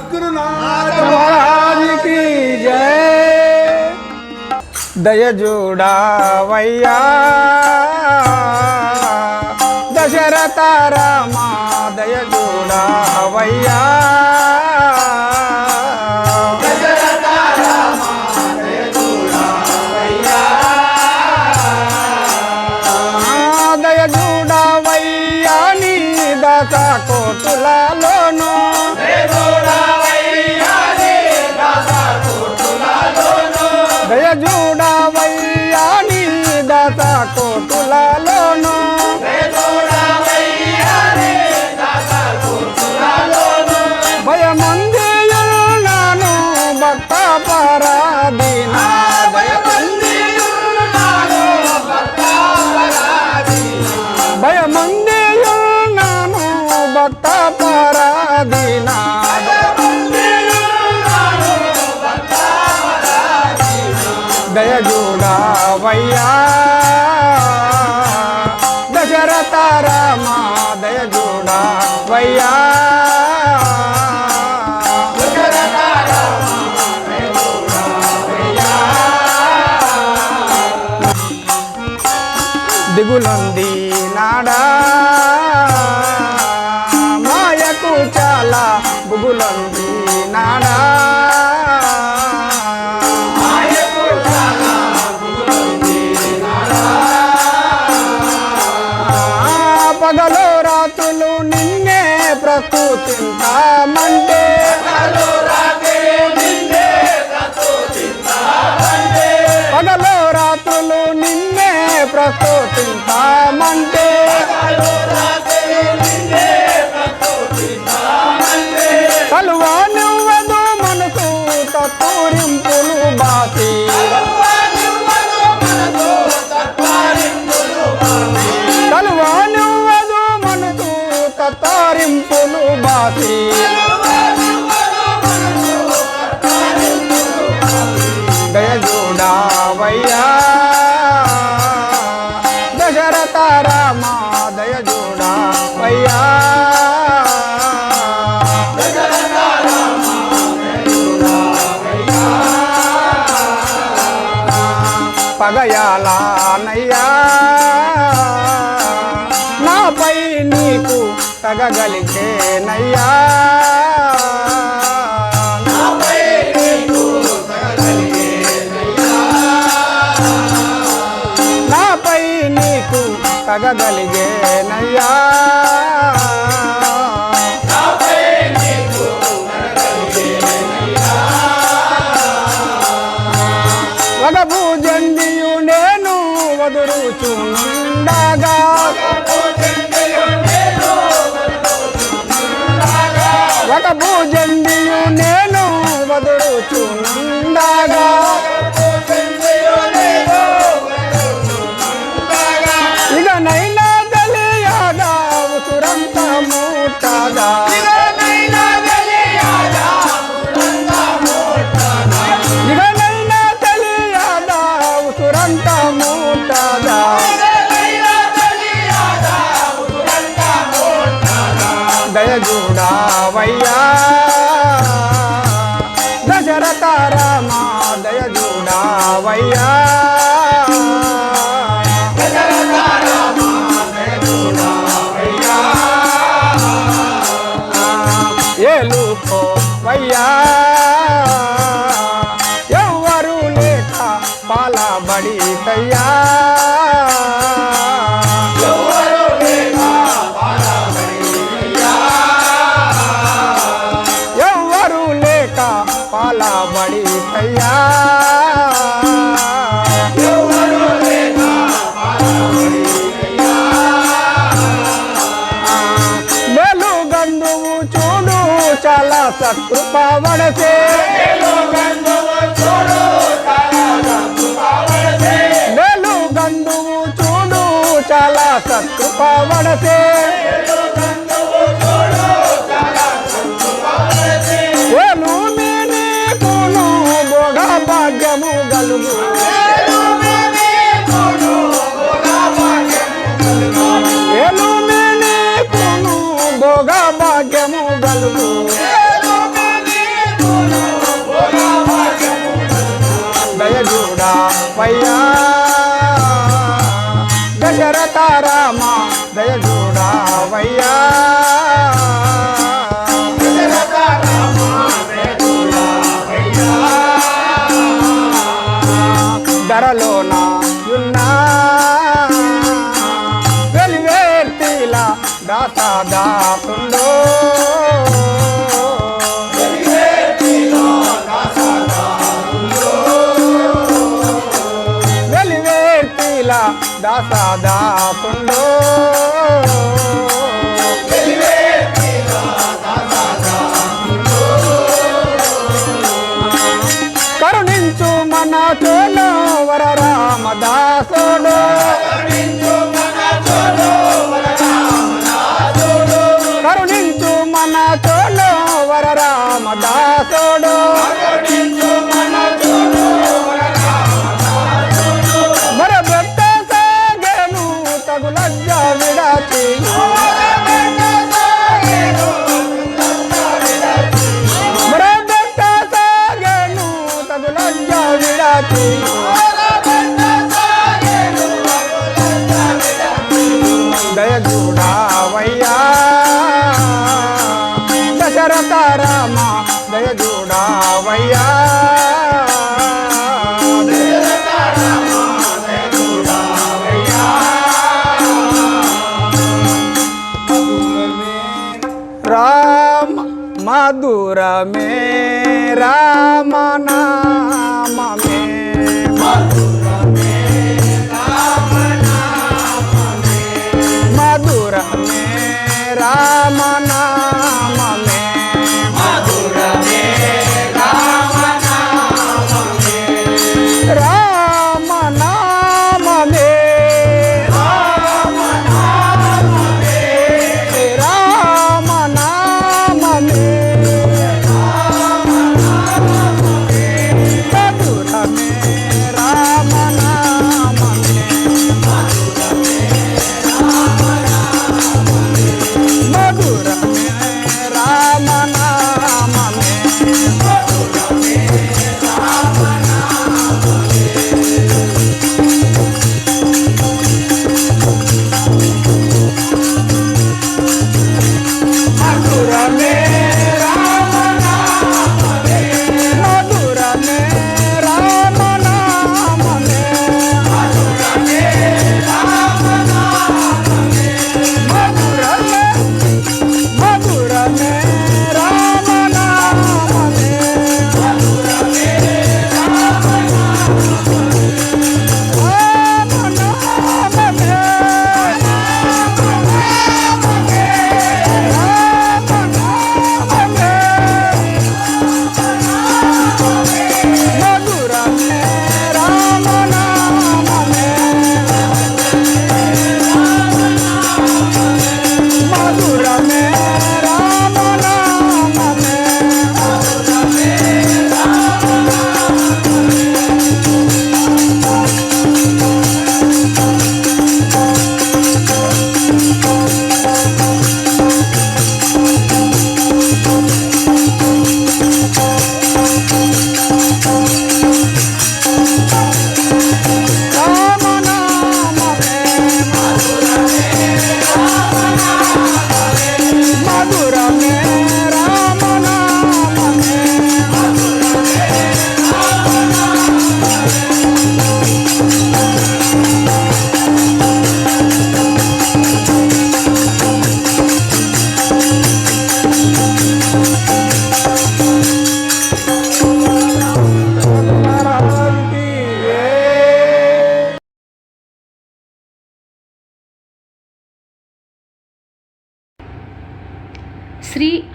సద్గురునాథ మహారాజుకి జయ. దయ చూడావయ్యా దశరథ రామ దయ చూడావయ్యా దిగులుంది నాడా? మాయకు చాలా బుగులుంది నాడా? పగలు రాత్రులు నిన్నే నిన్నే పగయాలనయ్యా నాపై నీకు తగగలిగేనయ్యా. నాపై నీకు తగగలిగేనయ్యా. మూటగా ఇక నైనా తెలియదా ఉసురంత మూటగా దయ చూడావయ్యా దశరథ రామ దయ పాడితయ్యా తయ్యా. ఎవ్వరు లేక పాలబడి తయ్యా. చూడు చాలా సత్కృప వడసే ગાકલો రామదాసుడు మర భక్త సాగను తగు లజ్జ విడచి. మర భక్త సాగను తగు లజ్జ విడచి. पूरा मेरा मना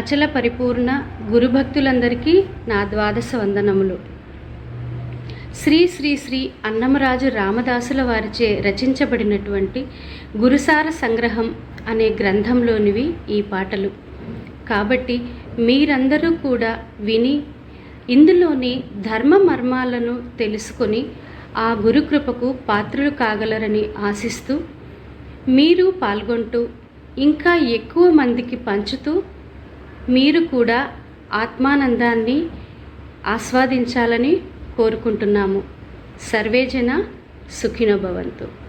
అచల పరిపూర్ణ గురుభక్తులందరికీ నా ద్వాదశ వందనములు. శ్రీ శ్రీ శ్రీ అన్నమరాజు రామదాసుల వారిచే రచించబడినటువంటి గురుసార సంగ్రహం అనే గ్రంథంలోనివి ఈ పాటలు. కాబట్టి మీరందరూ కూడా విని ఇందులోని ధర్మ మర్మాలను తెలుసుకొని ఆ గురుకృపకు పాత్రులు కాగలరని ఆశిస్తూ మీరు పాల్గొంటూ ఇంకా ఎక్కువ మందికి పంచుతూ మీరు కూడా ఆత్మానందాన్ని ఆస్వాదించాలని కోరుకుంటున్నాము. సర్వేజన జన భవంతు.